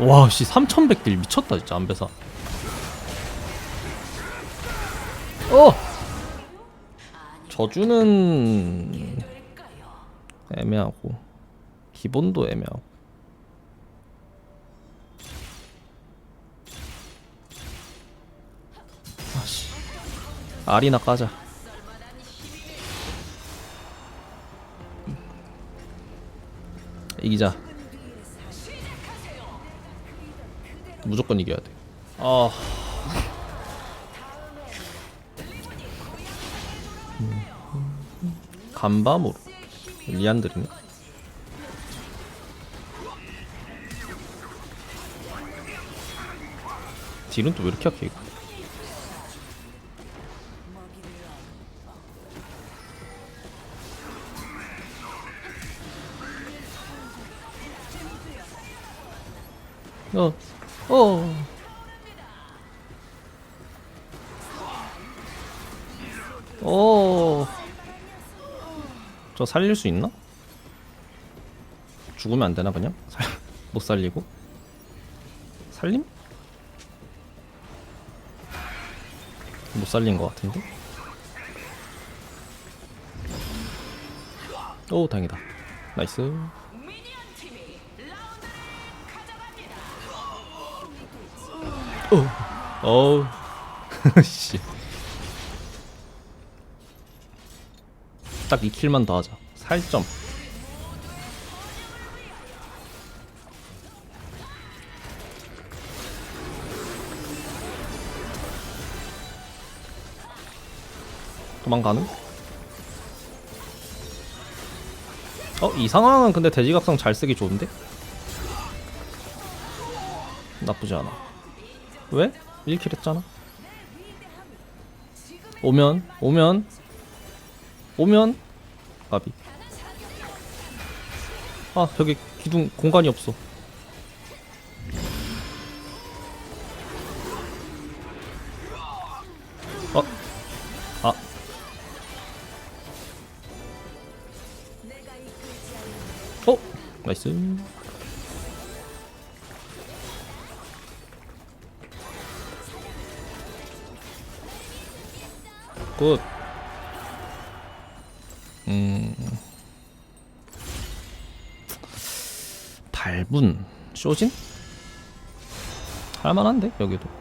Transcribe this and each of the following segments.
와씨 3100딜 미쳤다 진짜 안배사. 어! 저주는 애매하고 기본도 애매하고. 아씨. 알이나 까자. 이기자 무조건 이겨야 돼. 아. 간밤으로 리안드리네. 딜은 또 왜 이렇게 약해 이거? 어, 어. 어. 저 살릴 수 있나? 죽으면 안 되나 그냥? 살, 못 살리고? 살림? 못 살린 것 같은데? 오 다행이다 나이스 어 어우 씨. 딱 2킬만 더 하자. 살점. 도망가는? 어? 이 상황은 근데 돼지각성 잘 쓰기 좋은데? 나쁘지 않아. 왜? 1킬 했잖아. 오면 오면 오면 까비. 아 저기 기둥 공간이 없어. 어? 아. 어? 나이스. 굿. 음. 발분 쇼진? 할만한데 여기도.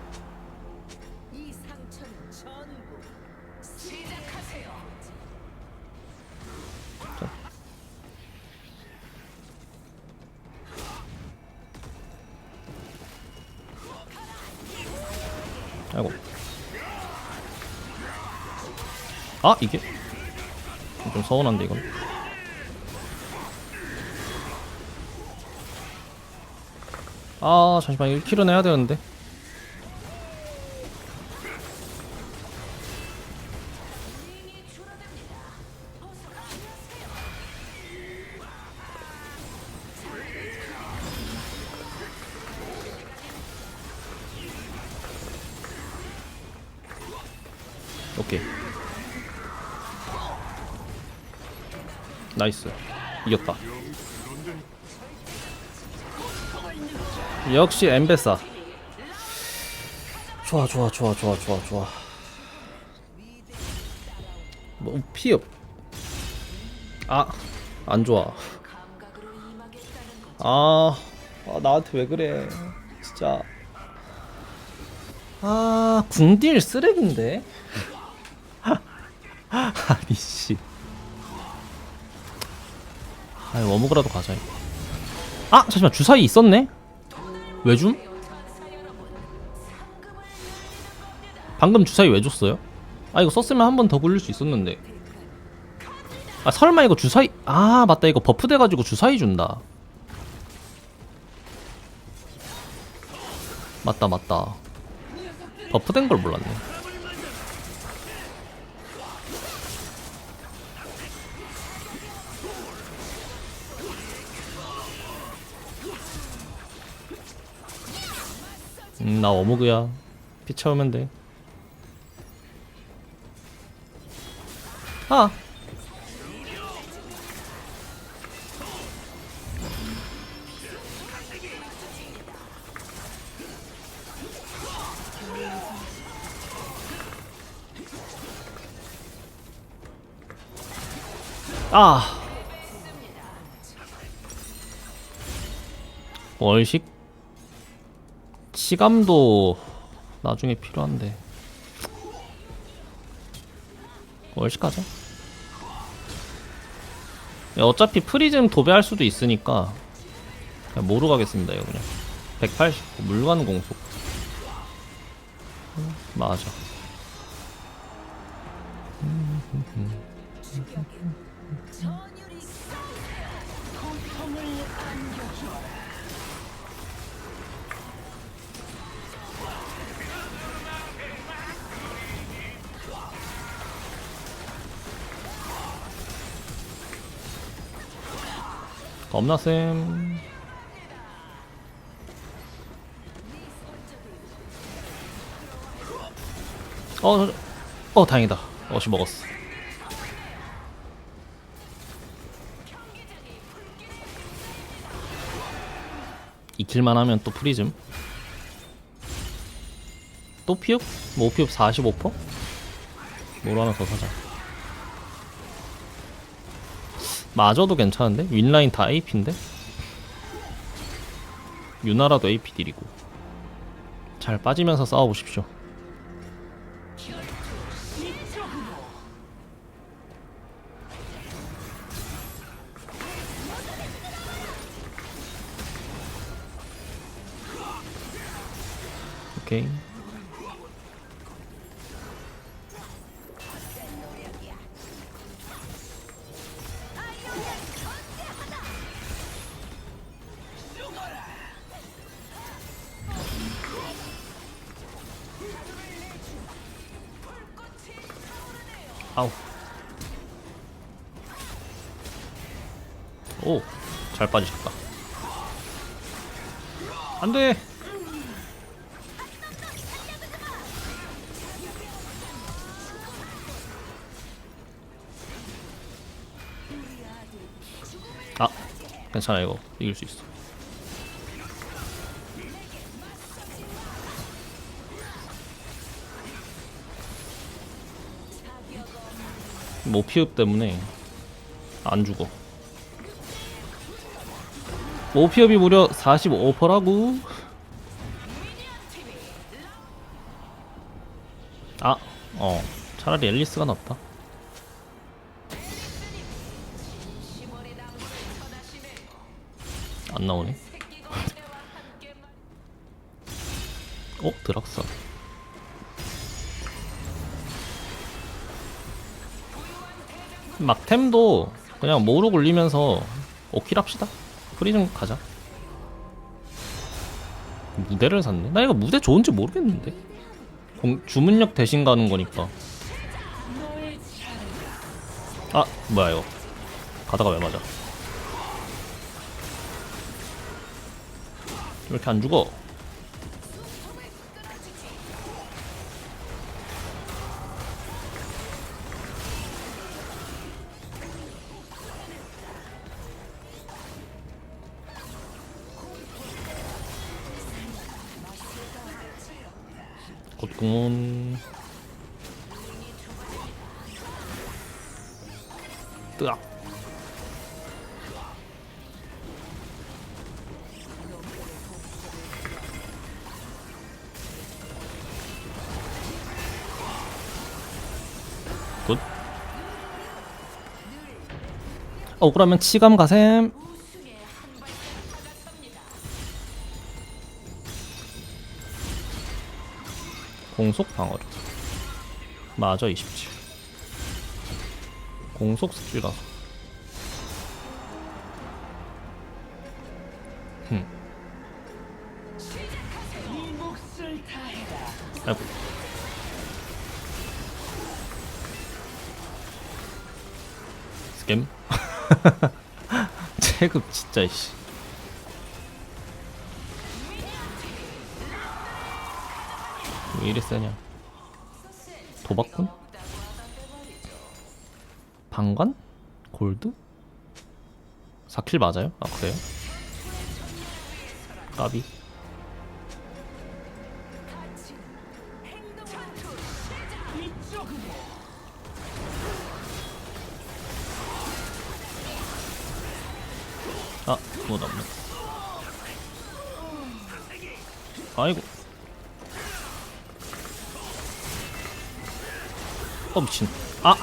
아 이게 좀 서운한데 이건. 아 잠시만 1킬은 해야 되는데. 오케이. 나이스. 이겼다. 역시 엠베사. 좋아 좋아 좋아 좋아 좋아 좋아. 뭐 피읍. 아, 안 좋아. 아, 아 나한테 왜 그래? 진짜. 아, 궁딜 쓰레기인데. 아니 씨. 아, 워무그라도 가자 이거. 아, 잠시만 주사위 있었네. 왜 줌? 방금 주사위 왜 줬어요? 아 이거 썼으면 한 번 더 굴릴 수 있었는데. 아 설마 이거 주사위? 아 맞다 이거 버프 돼가지고 주사위 준다. 맞다 맞다. 버프 된 걸 몰랐네. 음, 나 어묵이야. 피 채우면 돼. 아! 아! 얼식? 치감도 나중에 필요한데. 월식 가자 야, 어차피 프리즘 도배할 수도 있으니까 그냥 모르 가겠습니다 이거 그냥. 180 물관 공속. 음, 맞아 겁나쌤? 어, 저- 어 다행이다. 어시 먹었어. 이킬만 하면 또 프리즘? 또 피읍? 뭐 피읍 45%? 뭐로 하나 더 사자 마저도 괜찮은데? 윈라인 다 AP인데? 유나라도 AP 딜이고 잘 빠지면서 싸워보십시오 안돼. 아 괜찮아 이거. 이길 수 있어. 모피읍 때문에 안 죽어 모피읍이 무려 45%라고. 아, 어. 차라리 앨리스가 낫다. 안 나오네. 어? 드락사. 막템도 그냥 모로 굴리면서 오킬 합시다 프리즘 가자. 무대를 샀네? 나 이거 무대 좋은지 모르겠는데. 공, 주문력 대신 가는 거니까. 아 뭐야 이거. 가다가 왜 맞아? 왜 이렇게 안 죽어 곧궁은 뜨악. 굿. 어, 그러면 치감 가셈 공속 방어력 맞아 27 공속 스킬가서. 흠. 아이고. 스캠? 체급 진짜 씨 왜 이리 세냐 도박꾼? 방관? 골드? 4킬 맞아요? 아 그래요? 까비. 아, 뭐 남네. 어 미친. 아.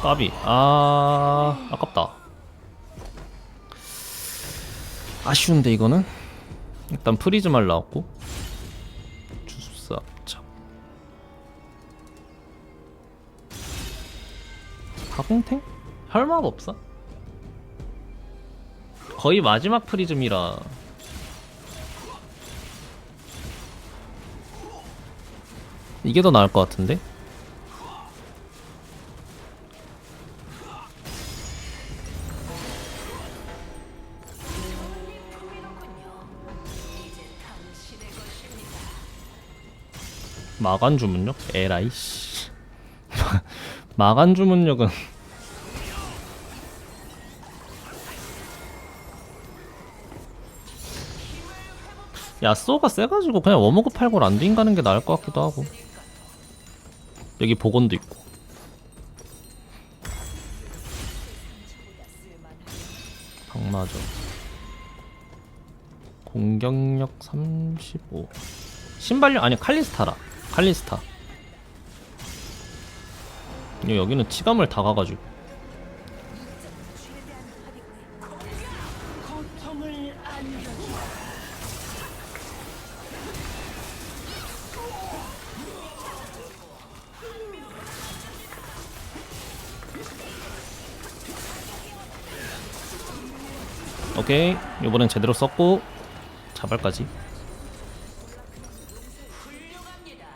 까비. 아, 아깝다. 아쉬운데 이거는. 일단 프리즈말 나왔고. 주술사 참. 가공탱? 할 말 없어? 거의 마지막 프리즘이라 이게 더 나을 것 같은데? 마간 주문력? 에라이 씨 마간 주문력은 야쏘가 세가지고 그냥 워머그 팔고 란딩 가는 게 나을 것 같기도 하고 여기 복원도 있고. 방마저. 공격력 35 신발력 아니 칼리스타라. 칼리스타. 여기는 치감을 다 가가지고 오케이 이번엔 제대로 썼고 자발까지 훌륭합니다.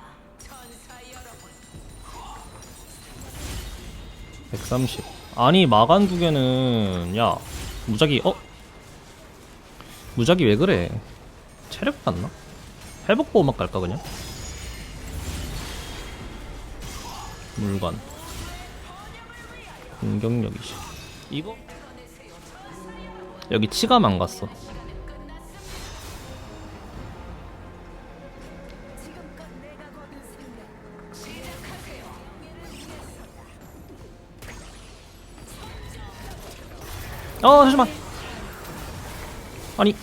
천사 여러분. 130 아니 마간 두 개는 야 무작위 어? 무작위 왜 그래 체력 받나? 회복 보호막 갈까 그냥? 물관 공격력 20 이거 여기 치감 안 갔어. 어 잠시만. 아니.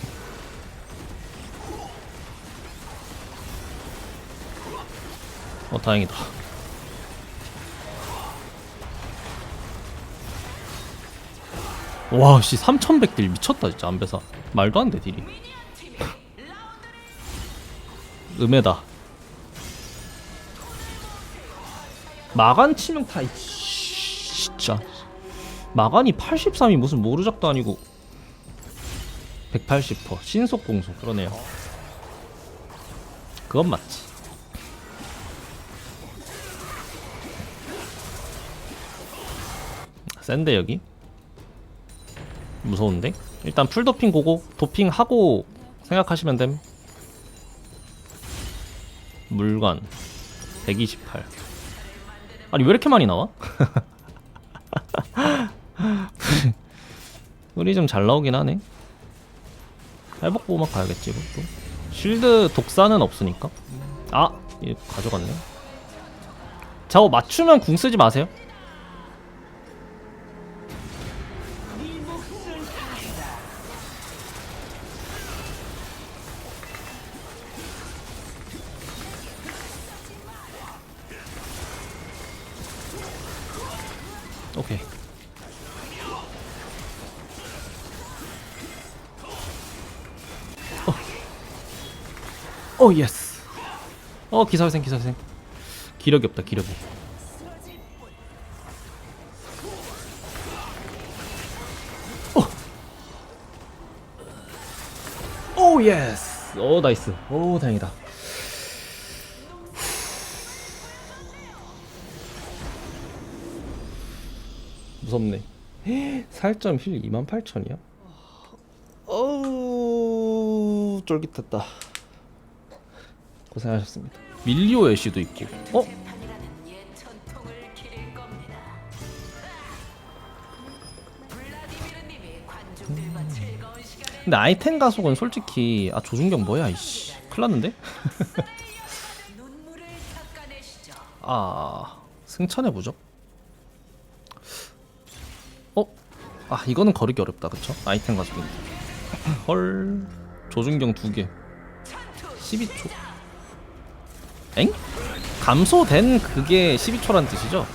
어 다행이다 와씨 3100딜 미쳤다 진짜. 안배사. 말도 안 돼 딜이. 음해다. 마간 치명 타이 진짜. 마간이 83이 무슨 모르작도 아니고. 180% 신속 공속 그러네요. 그건 맞지. 센데 여기 무서운데 일단 풀도핑 고고 도핑하고 생각하시면 됨 물관 128 아니 왜 이렇게 많이 나와? 우리 좀 잘 나오긴 하네. 회복 보호막 가야겠지 이것도. 쉴드 독사는 없으니까. 아, 가져갔네. 저거 맞추면 궁 쓰지 마세요. 오 예스. 어 기사회생 기사회생. 기력이 없다 기력이. 오. 오 예스. 오 나이스. 오 다행이다. 무섭네. 살점 힐 28,000이야? 어우 쫄깃했다. 고생하셨습니다. 밀리오 애쉬도 있고. 어? 근데 아이템 가속은 솔직히 아 조준경 뭐야 이씨. 큰일났는데? 닦아내시죠. 아 부적? 어? 아 이거는 거르기 어렵다 그쵸? 아이템 있는데 헐 조준경 두개 12초 엥? 감소된 그게 12초란 뜻이죠?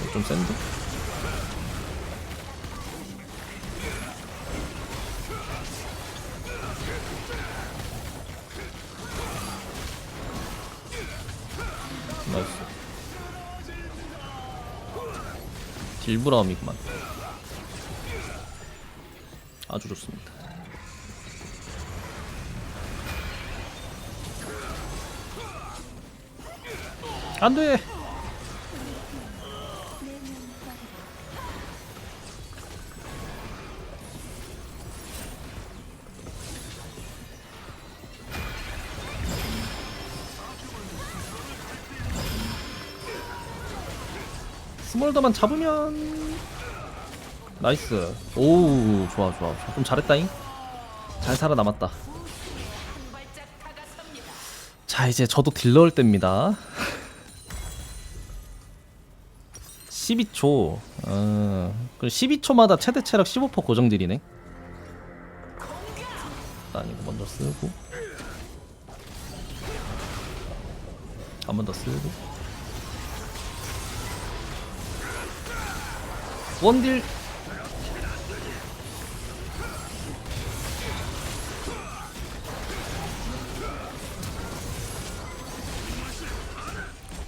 이거 좀 센데? 나이스 딜브라움이구만 아주 좋습니다 안 돼. 스몰더만 잡으면. 나이스. 오우 좋아 좋아. 좀 잘했다잉. 잘 살아남았다. 자 이제 저도 딜 넣을 때입니다 12초. 어, 12초마다 최대 체력 15% 고정 딜이네. 일단 이거 먼저 쓰고. 한 번 더 쓰고. 원딜.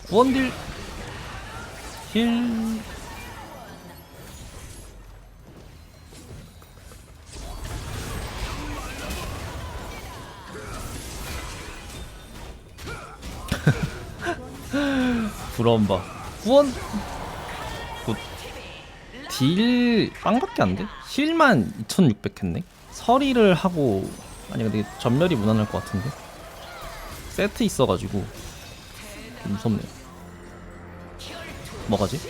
구원딜 힐. 부러운 바. 구원. 굿 딜 빵밖에 안 돼? 힐만 2600 했네? 서리를 하고 아니 근데 전멸이 무난할 것 같은데? 세트 있어가지고. 좀 무섭네요 뭐가지?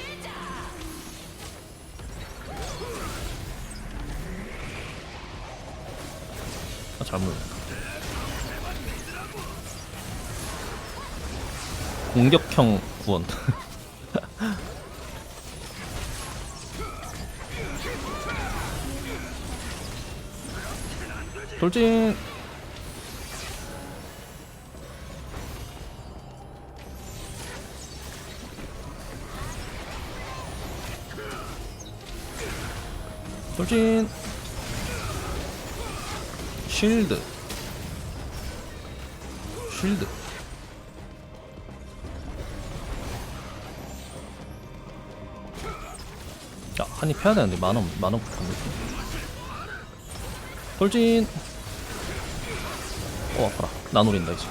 아 잘못. 공격형 구원. 돌진 돌진. 쉴드. 쉴드. 야 한입 해야 되는데 만원 만원 거지 돌진. 어 아파라. 나 노린다 이제.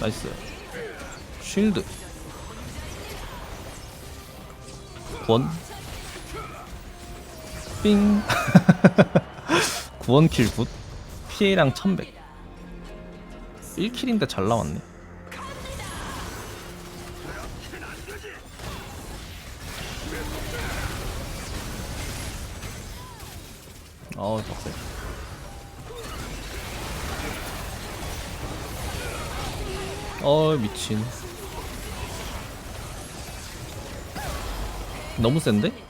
나이스. 쉴드. 구원 삥 구원킬 굿. 피해량 1100 1킬인데 잘 나왔네. 어우 빡세. 어 미친. 너무 센데?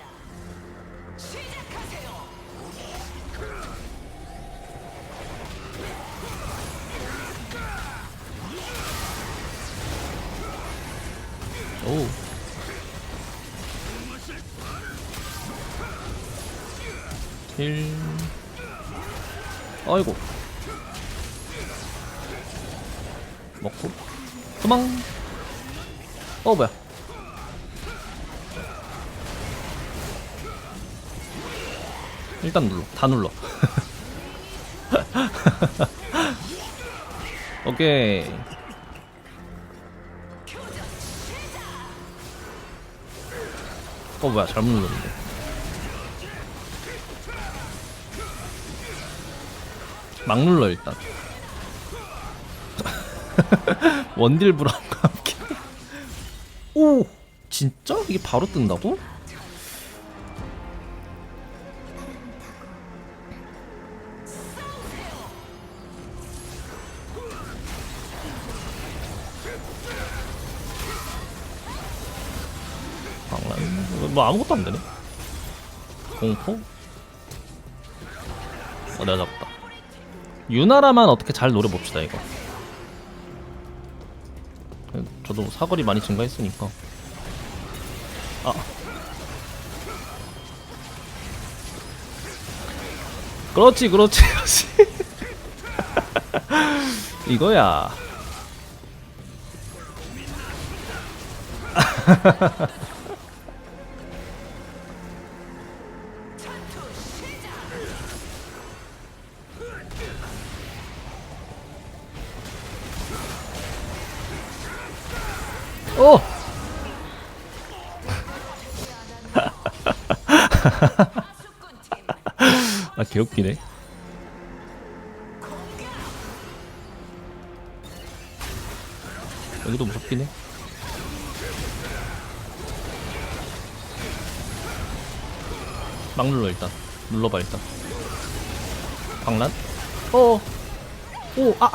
일단 눌러. 다 눌러. 오케이. 어 뭐야 잘못 눌렀는데 막 눌러 일단 원딜 브라운과 함께 오 진짜 이게 바로 뜬다고? 뭐 아무것도 안 되네. 공포? 어, 내가 잡았다. 유나라만 어떻게 잘 노려봅시다, 이거. 저도 사거리 많이 증가했으니까. 아. 그렇지, 그렇지, 그렇지. 이거야. 오! 아 개웃기네. 여기도 무섭긴 해. 막 눌러 일단. 눌러봐 일단. 방란? 어. 오 아.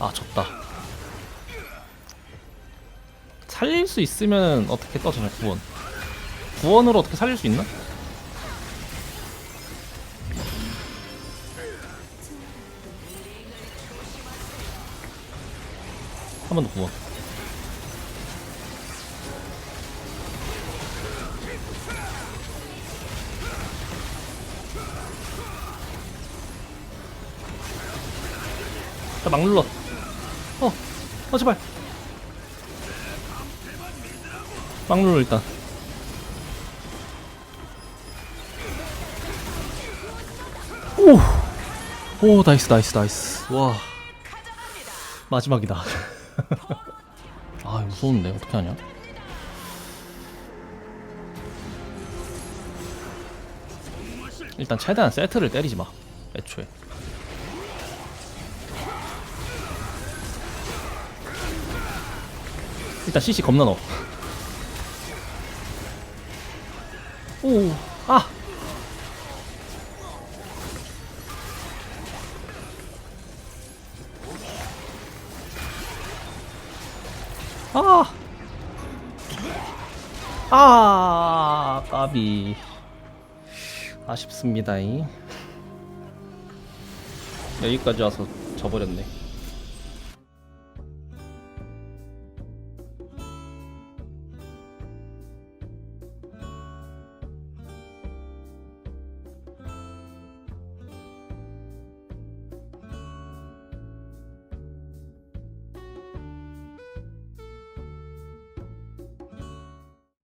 아 졌다. 살릴 수 있으면 어떻게 떠잖아 구원. 구원으로 어떻게 살릴 수 있나? 한 번 더 구원. 자, 막 눌러. 어, 어, 제발. 막 눌러, 일단. 오! 오, 나이스, 나이스, 나이스. 와. 마지막이다. 아, 무서운데. 어떻게 하냐? 일단 최대한 세트를 때리지 마. 애초에. 일단 CC 겁나 넣어. 오, 아! 아! 아, 까비. 아쉽습니다. 이. 여기까지 와서 져버렸네.